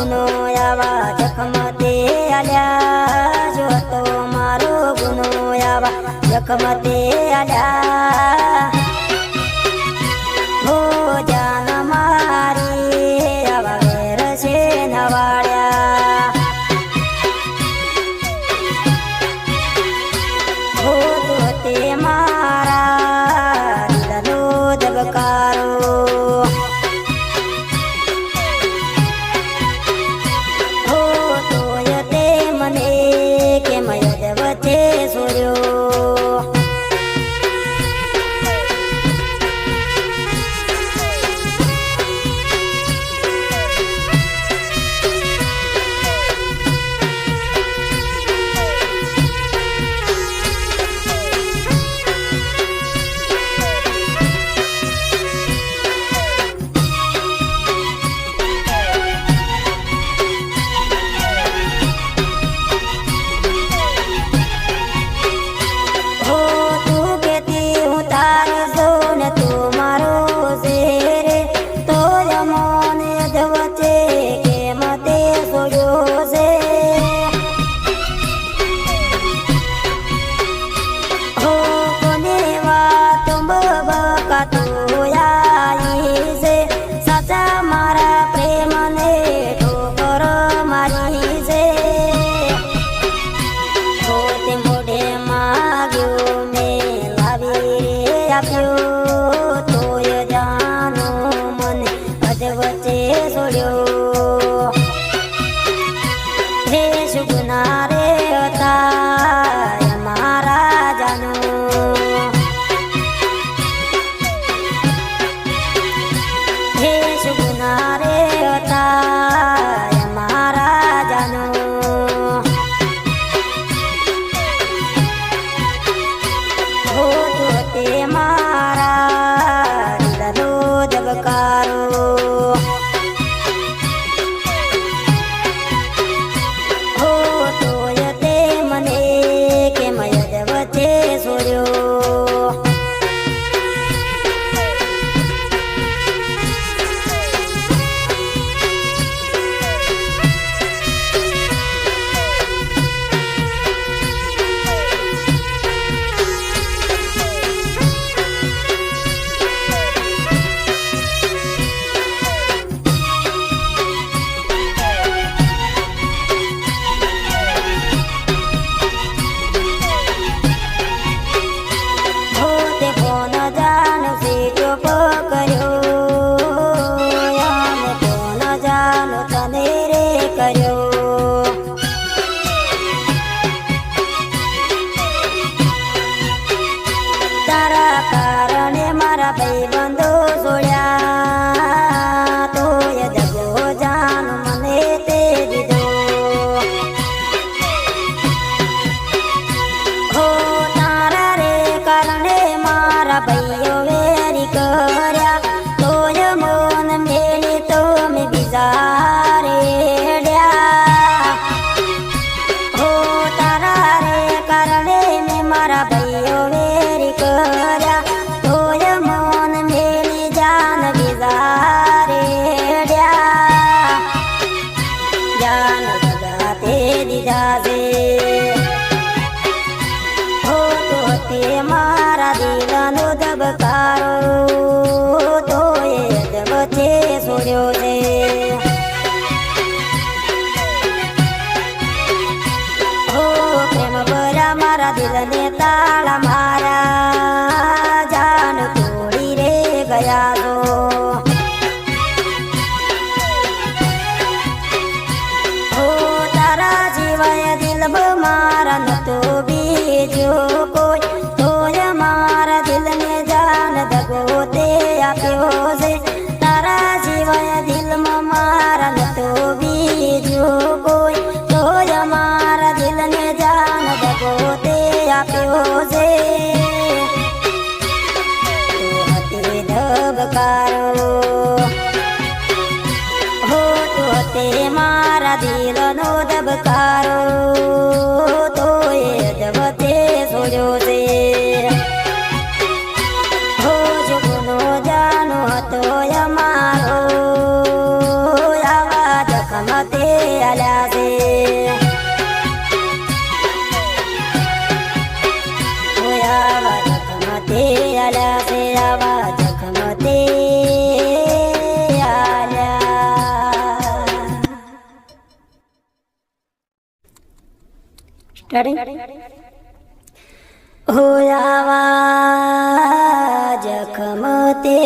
ગુનો આવા જખમતે આલ્યા. જોતો મારો ગુનો આવા જખમતે આલ્યા. for you. દિલને મારા મારા દિલનો ધબકારો Ready? હોયાવા જખમતે